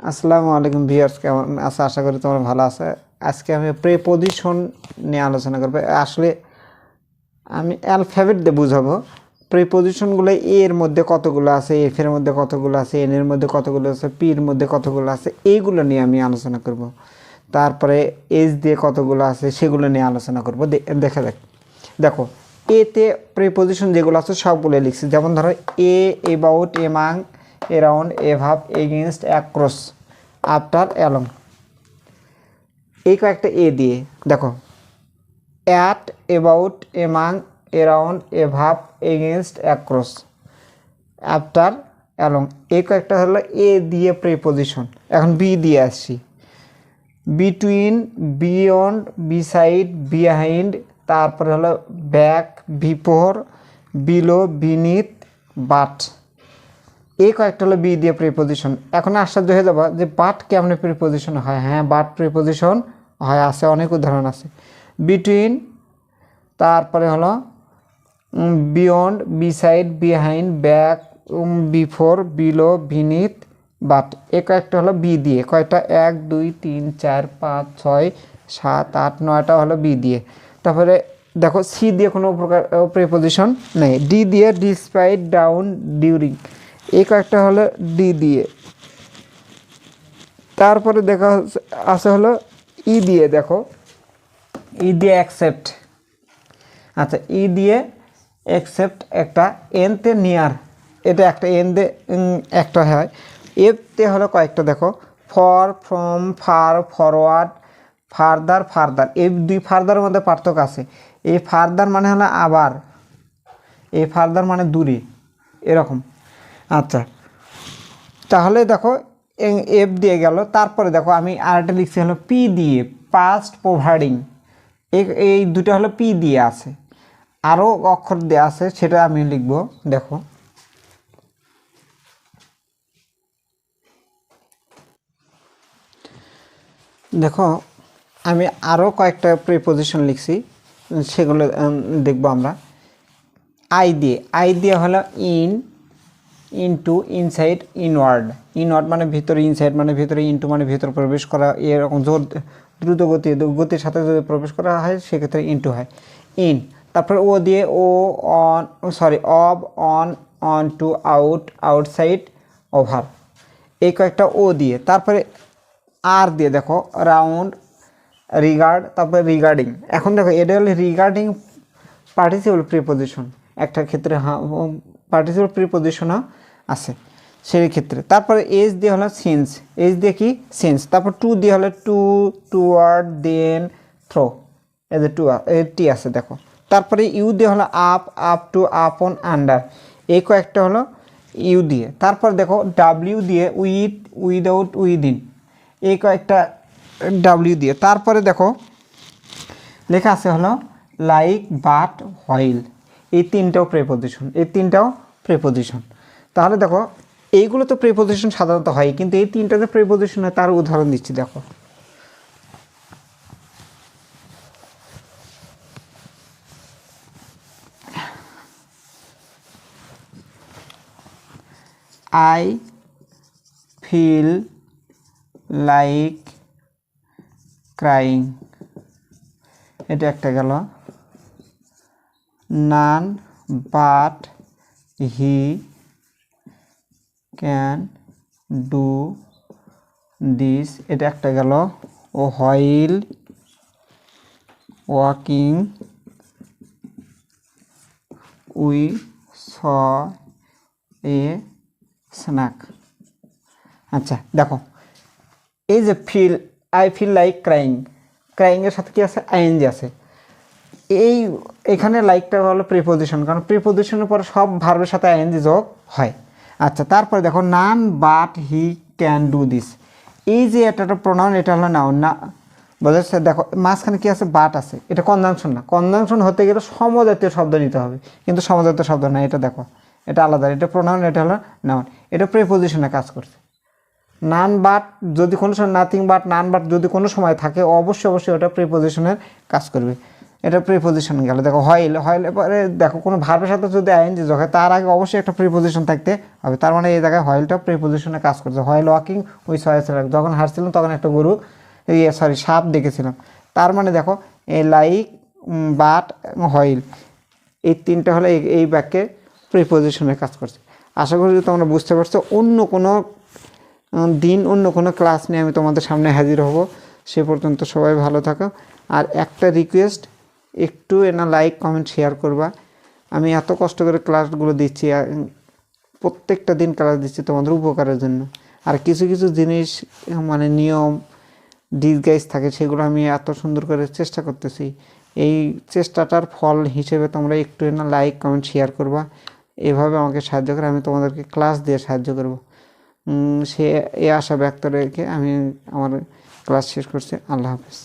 আসসালামু আলাইকুম ভিউয়ার্স, কেমন আছে? আশা করি তোমরা ভালো আছে। আজকে আমি প্রেপোজিশন নিয়ে আলোচনা করব। আসলে আমি অ্যালফাবেট দিয়ে বুঝাবো। প্রিপোজিশনগুলো এর মধ্যে কতগুলো আছে এফ এর মধ্যে কতগুলো আছে এন এর মধ্যে কতগুলো আছে পির মধ্যে কতগুলো আছে এইগুলো নিয়ে আমি আলোচনা করব। তারপরে এস দিয়ে কতগুলো আছে, সেগুলো নিয়ে আলোচনা করব। দেখা দেখ। দেখো এতে প্রিপোজিশন যেগুলো আছে সবগুলো লিখছি। যেমন ধরো A about among around above against across after, along. এই কয়েকটা এ দিয়ে, দেখো, at, about, among around above against across after, along. এই কয়েকটা হলো এ দিয়ে প্রিপোজিশন। এখন বি দিয়ে আসছি। বিটুইন, বিয়ন্ড, বিসাইড, বিহাইন্ড, তারপরে হলো back before below beneath but. এই কয়েকটা হলো বি দিয়ে প্রিপোজিশন এখন আশ্চর্য হয়ে যাব যে বাট কেমনে প্রিপোজিশন হয়? হ্যাঁ বাট প্রিপোজিশন হয়, আছে, অনেক উদাহরণ আছে। বিটুইন তারপরে হলো beyond beside behind back before below beneath but এ কয়েকটা হলো বি দিয়ে। কয়টা? এক, দুই, তিন, চার, পাঁচ, ছয়, সাত, আট, নয়টা হলো বি দিয়ে। তারপরে দেখো, সি দিয়ে কোনো প্রকার প্রিপোজিশন নেই। ডি দিয়ে ডিসপাইট ডাউন ডিউরিং এই কয়েকটা হলো ডি দিয়ে। তারপরে দেখা আছে হলো ই দিয়ে, দেখো। ই দিয়ে অ্যাকসেপ্ট আচ্ছা ই দিয়ে অ্যাকসেপ্ট একটা এনতে নিয়ার এটা একটা এন দে একটা হয়। এফতে হলো কয়েকটা, দেখো। For from far forward further further এই দুই ফারদার মধ্যে পার্থক্য আছে। এই ফারদার মানে হলো আবার। এই ফারদার মানে দূরে। এরকম। আচ্ছা। তাহলে দেখো এফ দিয়ে গেল। তারপরে দেখো, আমি আরেকটা লিখছি হলো পি দিয়ে পাস্ট প্রোভাইডিং এই দুটো হলো পি দিয়ে আছে। আরও অক্ষর দেওয়া আছে, সেটা আমি লিখব, দেখো। দেখো, আমি আরও কয়েকটা প্রিপোজিশন লিখছি, সেগুলো দেখব আমরা। আই দিয়ে আই দিয়ে হলো in into inside inward inward মানে ভিতরে ইনসাইড মানে ভিতরে ইনটু মানে ভিতরে প্রবেশ করা এরকম জোর দ্রুত গতি, গতির সাথে যদি প্রবেশ করা হয়, সেক্ষেত্রে ইনটু হয়। ইন তারপরে ও দিয়ে O on sorry of on on to out outside over এই কয়েকটা ও দিয়ে, তারপরে আর দিয়ে দেখো রাউন্ড রিগার্ড তারপরে রিগার্ডিং এখন দেখো, এটা হলো রিগার্ডিং পার্টিসিপল প্রিপোজিশন একটা ক্ষেত্রে হ্যাঁ পার্টিসিপল প্রিপোজিশনও আছে। সেই ক্ষেত্রে। তারপরে এজ দিয়ে হলো সেন্স এজ দিয়ে কি? সেন্স তারপর টু দিয়ে হলো টু টুয়ার্ড দেন থ্রো এই যে টু টি আছে, দেখো। তারপরে ইউ দিয়ে হলো up up to up on under এই কয়েকটা হলো ইউ দিয়ে। তারপর দেখো ডাব্লিউ দিয়ে উইথ উইদাউট উইদিন এই কয়েকটা ডাব্লিউ দিয়ে। তারপরে দেখো লেখা আছে হলো লাইক বাট হোয়াইল এই তিনটাও প্রেপোজিশন এই তিনটাও প্রেপোজিশন তাহলে দেখো, এইগুলো তো প্রেপোজিশন সাধারণত হয়, কিন্তু এই তিনটা যে প্রেপোজিশন হয়, তার উদাহরণ দিচ্ছি, দেখো। আই ফিল লাইক ক্রাইং এটা একটা গেল। None but he can do this এটা একটা গেল। While walking we saw a snack আচ্ছা দেখো। এই যে feel I feel like crying ক্রাইংয়ের সাথে কি আছে? আইএনজি আছে। এই, এখানে লাইকটা হলো প্রিপোজিশন কারণ প্রিপোজিশনের পরে সব ভার্বের সাথে আইএনজি যোগ হয়। আচ্ছা তারপরে দেখো none but he can do this এই যে এটা একটা প্রোনাউন এটা হলো নাউন না যাচ্ছে দেখো, মাঝখানে কি আছে? বাট আছে। এটা কনজাংশন না। কনজাংশন হতে গেলে সমজাতীয় শব্দ নিতে হবে। কিন্তু সমজাতীয় শব্দ না, এটা দেখো, এটা আলাদা। এটা প্রোনাউন এটা হলো নাউন এটা প্রিপোজিশনে কাজ করছে। নান বাট যদি কোনো সময় নাথিং বাট নান বাট যদি কোনো সময় থাকে, অবশ্যই অবশ্যই ওটা প্রিপোজিশনের কাজ করবে। এটা প্রিপোজিশন গেল। দেখো হইল হইলে পরে দেখো, কোনো ভার্বের সাথে যদি আইএনজি যোগ হয়, তার আগে অবশ্যই একটা প্রিপোজিশন থাকতে হবে। তার মানে এই জায়গায় হইলটা প্রিপোজিশনে কাজ করছে। হইল ওয়াকিং ওই ছয় যখন হারছিলাম তখন একটা গরু ইয়ে সরি সাপ দেখেছিলাম। তার মানে দেখো এই লাইক বাট হইল এই তিনটা হলে এই- বাক্যে প্রিপোজিশনের কাজ করছে। আশা করি তোমরা বুঝতে পারছ। অন্য কোনো দিন, অন্য কোনো ক্লাস নিয়ে আমি তোমাদের সামনে হাজির হব। সে পর্যন্ত সবাই ভালো থাকো। আর একটা রিকোয়েস্ট একটু এনা লাইক কমেন্ট শেয়ার করবা। আমি এত কষ্ট করে ক্লাসগুলো দিচ্ছি প্রত্যেকটা দিন ক্লাস দিচ্ছি তোমাদের উপকারের জন্য। আর কিছু কিছু জিনিস মানে নিয়ম ডিসগাইজ থাকে, সেগুলো আমি এত সুন্দর করে চেষ্টা করতেছি। এই চেষ্টাটার ফল হিসেবে তোমরা একটু না লাইক কমেন্ট শেয়ার করবা। এভাবে আমাকে সাহায্য করে, আমি তোমাদেরকে ক্লাস দিয়ে সাহায্য করব। সে, এ আশা ব্যক্ত রেখে আমি আমার ক্লাস শেষ করছি। আল্লাহ হাফেজ।